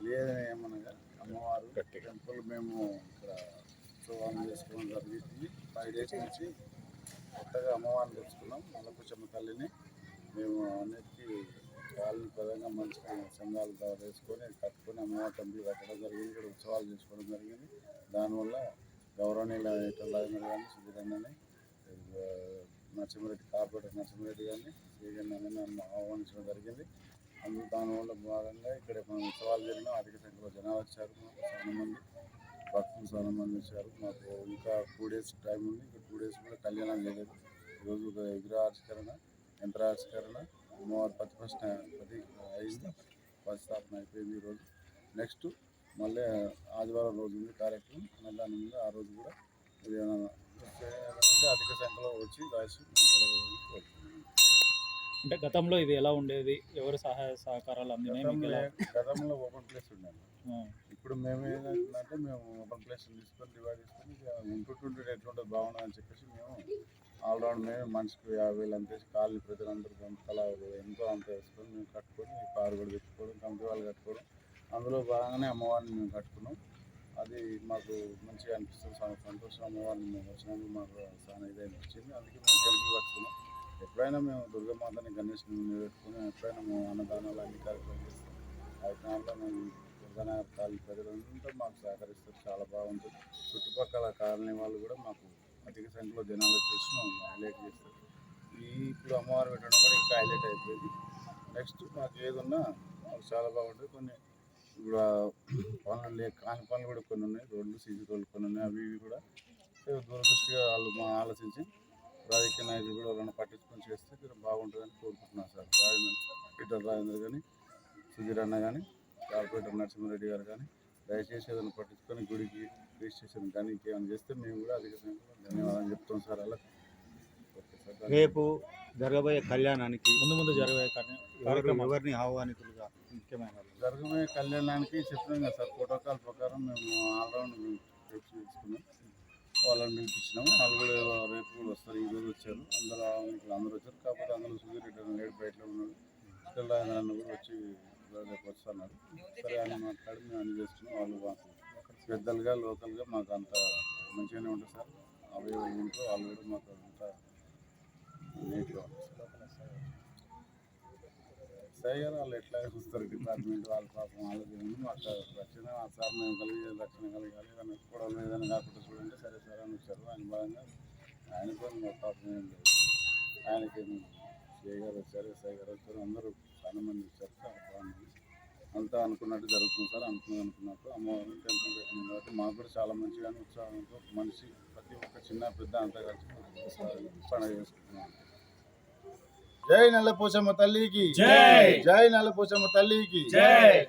తెలియదు ఏమనగా అమ్మవారు టెంపుల్ మేము ఇక్కడ శుభానం చేసుకోవడం జరిగింది. ఫైవ్ డేస్ నుంచి కొత్తగా అమ్మవారిని తెచ్చుకున్నాం మల్లకుశమ్మ తల్లిని మేము అన్నిటికీ వాళ్ళని ప్రధానంగా మంచి సంఘాలు వేసుకొని కట్టుకొని అమ్మవారి టెంపుల్ కట్టడం జరిగింది. ఇక్కడ ఉత్సవాలు చేసుకోవడం జరిగింది. దానివల్ల గౌరవనీయుల ఎట్లా కానీ సుబ్రహ్మణ్యని నరసింహారెడ్డి కార్పొరేటర్ నరసింహారెడ్డి గారిని శ్రీగన్ ఆహ్వానించడం జరిగింది. అందుకు దానివల్ల భాగంగా ఇక్కడ మనం ఉత్సవాలు జరిగిన అధిక సంఖ్యలో జనాలు వచ్చారు. మాకు చాలా మంది భక్తులు చాలా మంది వచ్చారు. మాకు ఇంకా టూ డేస్ టైం ఉంది. ఇంకా టూ డేస్ కూడా కళ్యాణం చేయలేదు. ఈరోజు ఒక విగ్రహావిష్కరణ యంత్రావిష్కరణ అమ్మవారి ప్రతిష్ట ప్రతి అయింది ప్రతిష్టాపన అయిపోయింది ఈరోజు నెక్స్ట్ మళ్ళీ ఆదివారం రోజు ఉంది కార్యక్రమం. మళ్ళీ దాని ముందు ఆ రోజు కూడా అధిక సంఖ్యలో వచ్చి రాసి కోరుతున్నాను. అంటే గతంలో ఇది ఎలా ఉండేది? ఎవరు సహాయ సహకారాలు అందినాయి? మీకు ఎలా? గతంలో ఓపెన్ ప్లేస్ ఉండేది. ఇప్పుడు మేము ఏంటంటే మేము ఓపెన్ ప్లేస్ తీసుకొని డివైడ్ చేసుకొని ఇక ఉంటుంటుంటే ఎట్లుంటుంది బాగుండదు అని చెప్పేసి మేము ఆల్రౌండ్ మేము మనిషికి యాభై వేలు అంత వేసి కాళ్ళు ప్రజలందరికీ తలా ఎంతో అంత వేసుకొని మేము కట్టుకొని కారు కూడా పెట్టుకోవడం కమిటీ వాళ్ళు కట్టుకోవడం అందులో భాగంగానే అమ్మవారిని మేము కట్టుకున్నాం. అది మాకు మంచిగా అనిపిస్తుంది. సంతోషం అమ్మవారిని మేము వచ్చినందుకు మాకు చాలా ఇది అనిపించింది అందుకే మేము టెంపుల్ కట్టుకున్నాం. ఎప్పుడైనా మేము దుర్గమాతని గణేష్ని నిలబెట్టుకుని ఎప్పుడైనా మేము అన్నదానాలు అన్ని కార్యక్రమాలు చేస్తాం. ఆ కాలంలో మేము దుర్గానగర్ కాలనీ ప్రజలంతా మాకు సహకరిస్తారు. చాలా బాగుంటుంది. చుట్టుపక్కల కాలనీ వాళ్ళు కూడా మాకు అధిక సంఖ్యలో జనాలు వచ్చేసి మేము హైలైట్ చేస్తారు. ఈ ఇప్పుడు అమ్మవారు పెట్టడం కూడా ఇంకా హైలైట్ అయిపోయింది. నెక్స్ట్ మాకు ఏదున్నా మాకు చాలా బాగుంటుంది. కొన్ని ఇప్పుడు పనులు లే కాని పనులు కూడా కొన్ని ఉన్నాయి. రోడ్లు సీసీ రోడ్లు కొన్ని ఉన్నాయి. అవి ఇవి కూడా దురదృష్టిగా దూరదృష్టిగా వాళ్ళు మా ఆలోచించి రాజకీయ నాయకులు కూడా వాళ్ళని పట్టించుకొని చేస్తే కొంచెం బాగుంటుందని కోరుకుంటున్నాను సార్. రాజేంద్ర పీటర్ రాజేంద్ర కానీ సుధీర్ అన్న కానీ కార్పొరేటర్ నరసింహారెడ్డి గారు కానీ దయచేసి ఏదైనా పట్టించుకొని గుడికి రిజిస్ట్రేషన్ కానీ ఇంకేమైనా చేస్తే మేము కూడా అధిక ధన్యవాదాలు చెప్తాం సార్. అలా రేపు జరగబోయే కళ్యాణానికి ముందు ముందు జరిగే కార్య- ఎవరు కార్యక్రమాలు ఎవరిని ఆహ్వానితులుగా ముఖ్యమైన? జరగబోయే కళ్యాణానికి చెప్పినాం కదా సార్ ప్రోటోకాల్ ప్రకారం మేము ఆల్రౌండ్ తీసుకున్నాం. వాళ్ళని పిలిపించినాము వాళ్ళు కూడా రేపు కూడా వస్తారు ఈ రోజు వచ్చారు అందరూ ఇక్కడ అందరూ వచ్చారు కాకపోతే అందరూ సుధీర్ రెడ్డి అన్న లేడు బయటలో ఉన్నాడు. పిల్ల ఆయన నన్ను కూడా వచ్చి రేపు వస్తున్నారు. సరే ఆయన మాట్లాడి మేము అన్ని చేస్తున్నాం వాళ్ళు మాకు పెద్దలుగా లోకల్గా మాకు అంత మంచిగానే ఉంటుంది సార్. అవి ఉంటూ వాళ్ళు కూడా మాకు అంత నీట్గా ఉంటుంది సార్. వాళ్ళు ఎట్లా చూస్తారు? డిపార్ట్మెంట్ వాళ్ళ పాపం వాళ్ళకి మాకు రక్షణ ఆ సార్ మేము కలిగి రక్షణ కలగాలి. ఏదైనా కూడా ఏదైనా కాకుండా చూడండి. సరే సరే అని వచ్చారు. ఆయన భాగంగా ఆయనతో మా పాపం ఏం లేదు. ఆయనకి గారు వచ్చారు ఎస్ఐ గారు వచ్చారు అందరూ చాలా మంది వచ్చారు. చాలా బాగుంది. అంతా అనుకున్నట్టు జరుగుతుంది సార్ అనుకున్నది అనుకున్నట్టు. అమ్మవారిని టెంపుల్ పెట్టింది కాబట్టి మాకు కూడా చాలా మంచిగానే ఉత్సాహంతో మనిషి ప్రతి ఒక్క చిన్న పెద్ద అంతా కలిసి పండుగ చేసుకుంటున్నాం. జై నల్లపోచమ్మ తల్లికి. జై. జై నల్లపోచమ్మ తల్లికి. జై.